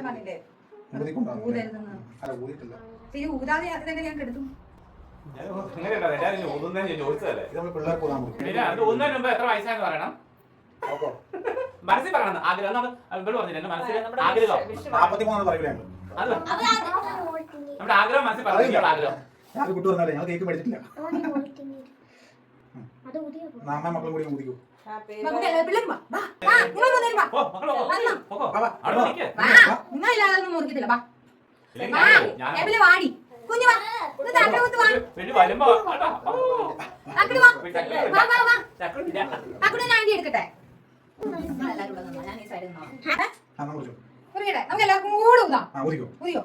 പറഞ്ഞില്ലേ? അല്ല ഊതാതെ ഞാൻ കെടുത്തു മനസ്സിൽ പറയണം. ആഗ്രഹം പറഞ്ഞില്ല? മനസ്സിൽ ആഗ്രഹം. നമ്മുടെ ആഗ്രഹം മനസ്സിൽ പറഞ്ഞിട്ടുള്ള ആഗ്രഹം. ഞാൻ കുട്ടി പറഞ്ഞാലേ ഞങ്ങൾ കേക്ക് മേടിച്ചിട്ടില്ല. അത് ഊതിയാ? പോ. അമ്മ മക്കളും കൂടി ഊതിക്കൂ. നിങ്ങളില്ലാതെ മുറിക്കത്തില്ല വാ എബിൽ വാടി. കുഞ്ഞു വാ. ഇത് വാ. വലിയ വരുമ്പോ ഓ. അക്കട് വാ. വാ വാ വാ ചക്രമില്ല. അക്കട് ഞാൻ എടുക്കട്ടെ. നമുക്ക് എല്ലാവർക്കും കൂടെ അയ്യോ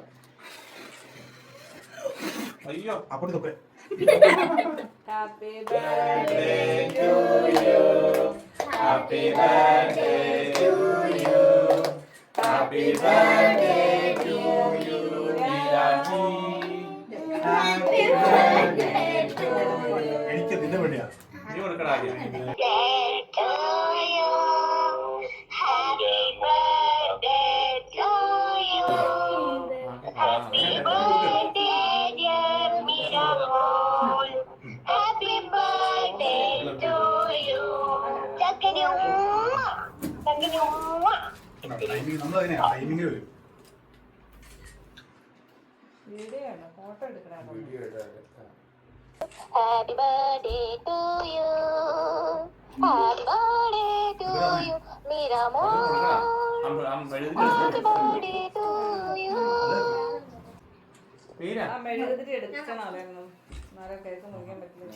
Happy birthday Happy birthday to you. Happy birthday to you, Miraji. Happy birthday to you. എനിക്ക് നിന്നെ വേണ്ടിയാ നീ കൊടുക്കടാ happy birthday to you happy birthday to you മിരമോ happy birthday to you എടുക്കണം കേക്ക് മുറിക്കാൻ പറ്റില്ല.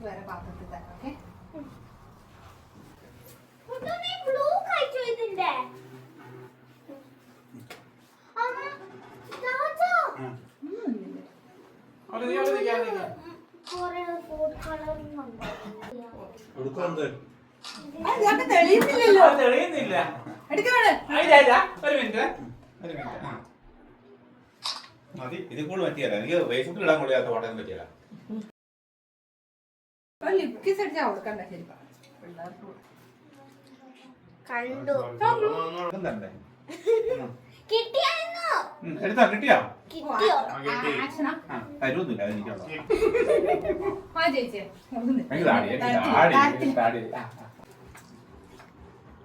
ഉം, ഉം. ഇങ്ങ് വാ. വാ. ബാ ചേച്ചി ബാ വിളിച്ചേരാ ബാ ചേച്ചി ഇത് എടുത്തോടാ. പാടോണി ഇനി അവൻ എടുത്തോളാം. വാ. അമ്മ ഫ്രൈ വെച്ചേരാ ഇത് വരെ പാത്രത്തിൽ തരാം ഓക്കെ തെളിയുന്നില്ലല്ലോ തെളിയുന്നില്ല എടുക്കണേ. ഒരു മിനിറ്റ് ഒരു മിനിറ്റ് ആ. മതി ഇതിൽ കൂടുതൽ പറ്റിയല്ല എനിക്ക് ഫേസ്ബുക്കിൽ ഇടാൻ കൊള്ളിയാത്ത ഫോട്ടോ പറ്റിയല്ല ലിപ് കിസ് അടിച്ചാ കൊടുക്കണ്ട ശരി പിള്ളേർക്ക് കണ്ടു. കിട്ടിയായിരുന്നോ? എടുത്താ കിട്ടിയോ? കിട്ടിയോ.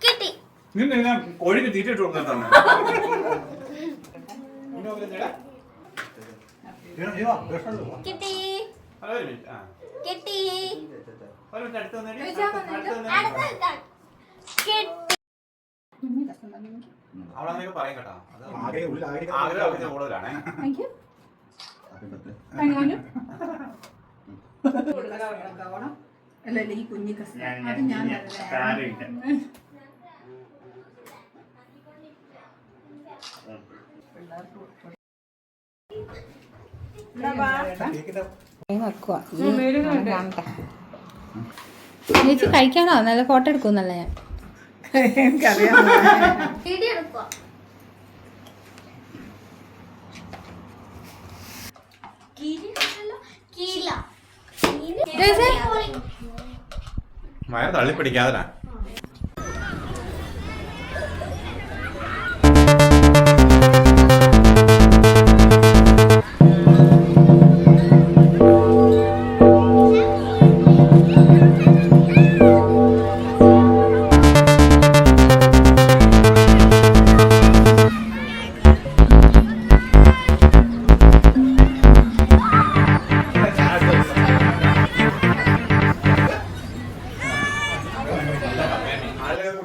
കിട്ടി. നിന്ന് ഞാൻ കോഴിക്ക് തീറ്റിട്ട്. വാ. കിട്ടി. ഒരു മിനിറ്റ് ആ കിട്ടി ഒരു മിനിറ്റ് അടുത്ത് വന്നേടി. അടുത്ത് വന്നേടി. എനിക്ക്. പറയും കേട്ടോ അത് ആഗ്രഹം ഒക്കെ കൂടുതലാണേ Thank you. Happy birthday. Thank you, Manu. ഗൗണം. അല്ല, അല്ല, ഈ കുഞ്ഞി അത് ഞാൻ. പിള്ളേർക്ക് ചേച്ചി കഴിക്കാനോ? നല്ല ഫോട്ടോ എടുക്കുന്നല്ല ഞാൻ. വയറ് തള്ളിപ്പിടിക്കാതെ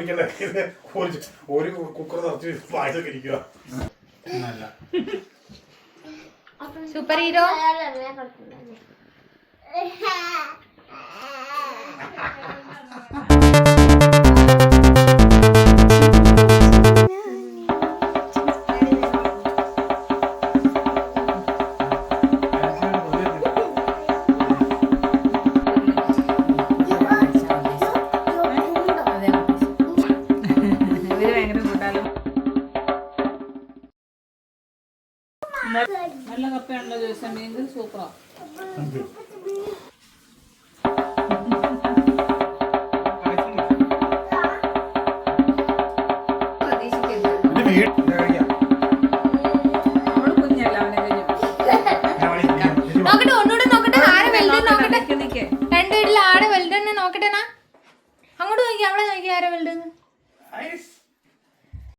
ആളുകൾ കുടിക്കണ്ട ഇത് ഒരു- ഒരു കുക്കർ നിറച്ച് പായസമൊക്കെ ഇരിക്കുക സൂപ്പർ ഹീറോ ും വലുത് നോക്കട്ടെ നിക്ക് നിക്ക് സൂപ്പറാ വീട്ടിൽ ആടെ വലുതെന്ന് നോക്കട്ടെ അങ്ങോട്ട് നോക്കി അവിടെ നോക്കി ആരെ വലുതെന്ന്.